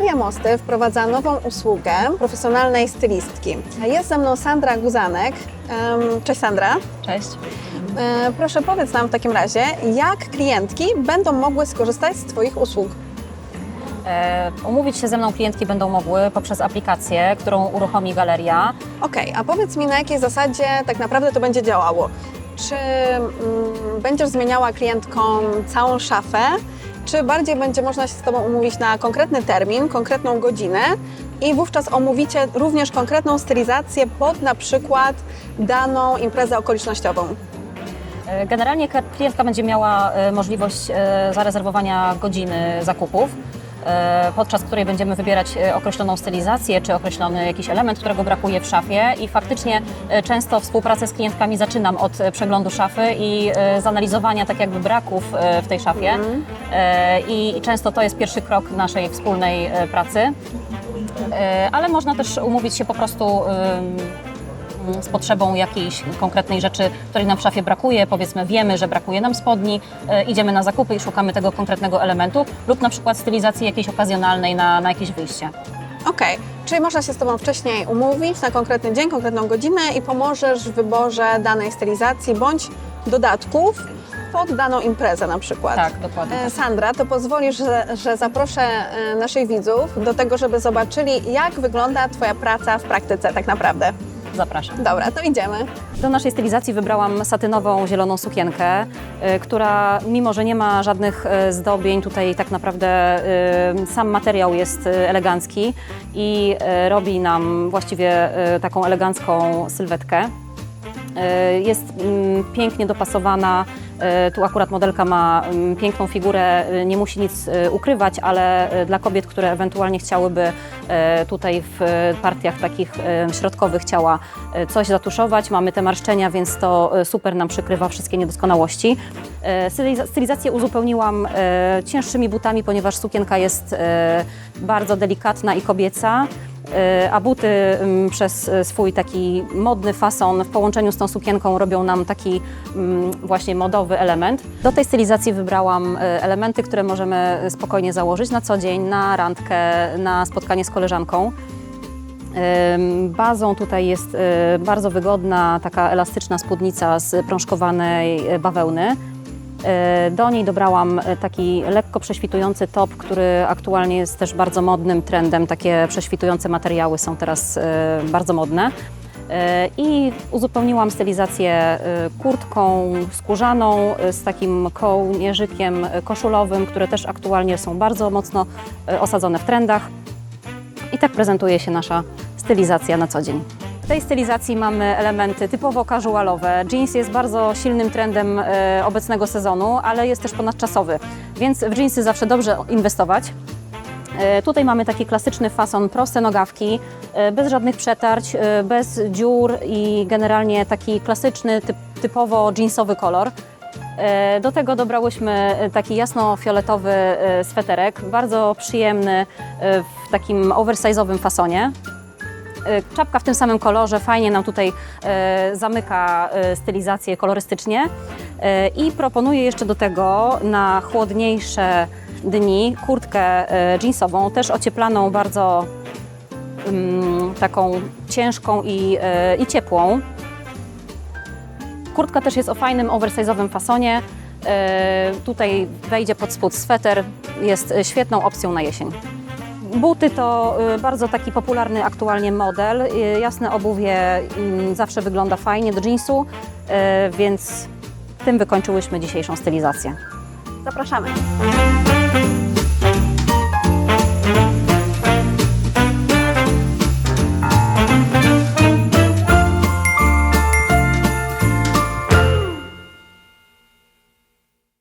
Mosty wprowadza nową usługę profesjonalnej stylistki. Jest ze mną Sandra Guzanek. Cześć Sandra. Cześć. E, Proszę powiedz nam w takim razie, jak klientki będą mogły skorzystać z Twoich usług? E, umówić się ze mną klientki będą mogły poprzez aplikację, którą uruchomi galeria. Okej, a powiedz mi na jakiej zasadzie tak naprawdę to będzie działało? Czy mm, będziesz zmieniała klientkom całą szafę, czy bardziej będzie można się z Tobą umówić na konkretny termin, konkretną godzinę i wówczas omówicie również konkretną stylizację pod na przykład daną imprezę okolicznościową? E, Generalnie ka- klientka będzie miała e, możliwość e, zarezerwowania godziny zakupów, podczas której będziemy wybierać e, określoną stylizację czy określony jakiś element, którego brakuje w szafie. I faktycznie e, często współpracę z klientkami zaczynam od e, przeglądu szafy i e, zanalizowania tak jakby braków e, w tej szafie. E, i często to jest pierwszy krok naszej wspólnej e, pracy. E, ale można też umówić się po prostu z potrzebą jakiejś konkretnej rzeczy, której nam w szafie brakuje. Powiedzmy, wiemy, że brakuje nam spodni, e, idziemy na zakupy i szukamy tego konkretnego elementu, lub na przykład stylizacji jakiejś okazjonalnej na, na jakieś wyjście. Okej, czyli można się z Tobą wcześniej umówić na konkretny dzień, konkretną godzinę i pomożesz w wyborze danej stylizacji bądź dodatków pod daną imprezę na przykład. Tak, dokładnie. E, Sandra, to pozwolisz, że, że zaproszę e, naszych widzów do tego, żeby zobaczyli, jak wygląda Twoja praca w praktyce tak naprawdę. Zapraszam. Dobra, to idziemy. Do naszej stylizacji wybrałam satynową, zieloną sukienkę, y, która mimo, że nie ma żadnych y, zdobień, tutaj tak naprawdę y, sam materiał jest y, elegancki i y, robi nam właściwie y, taką elegancką sylwetkę. Y, Jest mm, pięknie dopasowana. Y, Tu akurat modelka ma mm, piękną figurę, y, nie musi nic y, ukrywać, ale dla kobiet, które ewentualnie chciałyby tutaj w partiach takich środkowych ciała coś zatuszować, mamy te marszczenia, więc to super nam przykrywa wszystkie niedoskonałości. Styliza- Stylizację uzupełniłam cięższymi butami, ponieważ sukienka jest bardzo delikatna i kobieca. Y, A buty ym, przez y, swój taki modny fason w połączeniu z tą sukienką robią nam taki mm, właśnie modowy element. Do tej stylizacji wybrałam y, elementy, które możemy spokojnie założyć na co dzień, na randkę, na spotkanie z koleżanką. Bazą tutaj jest bardzo wygodna, taka elastyczna spódnica z prążkowanej bawełny. Y, Do niej dobrałam y, taki lekko prześwitujący top, który aktualnie jest też bardzo modnym trendem. Takie prześwitujące materiały są teraz y, bardzo modne. I uzupełniłam stylizację kurtką skórzaną z takim kołnierzykiem koszulowym, które też aktualnie są bardzo mocno osadzone w trendach. I tak prezentuje się nasza stylizacja na co dzień. W tej stylizacji mamy elementy typowo casualowe. Jeans jest bardzo silnym trendem e, obecnego sezonu, ale jest też ponadczasowy, więc w jeansy zawsze dobrze inwestować. E, Tutaj mamy taki klasyczny fason, proste nogawki, e, bez żadnych przetarć, bez dziur i generalnie taki klasyczny, typ, typowo jeansowy kolor. Do tego dobrałyśmy taki jasno-fioletowy sweterek, bardzo przyjemny w takim oversize'owym fasonie. E, Czapka w tym samym kolorze fajnie nam tutaj e, zamyka e, stylizację kolorystycznie. I proponuję jeszcze do tego na chłodniejsze dni kurtkę jeansową, też ocieplaną bardzo mm, taką ciężką i, i ciepłą. Kurtka też jest o fajnym oversize'owym fasonie. Tutaj wejdzie pod spód sweter, jest świetną opcją na jesień. Buty to y, bardzo taki popularny aktualnie model. Y, Jasne obuwie mm, zawsze wygląda fajnie do jeansu, y, więc tym wykończyłyśmy dzisiejszą stylizację. Zapraszamy.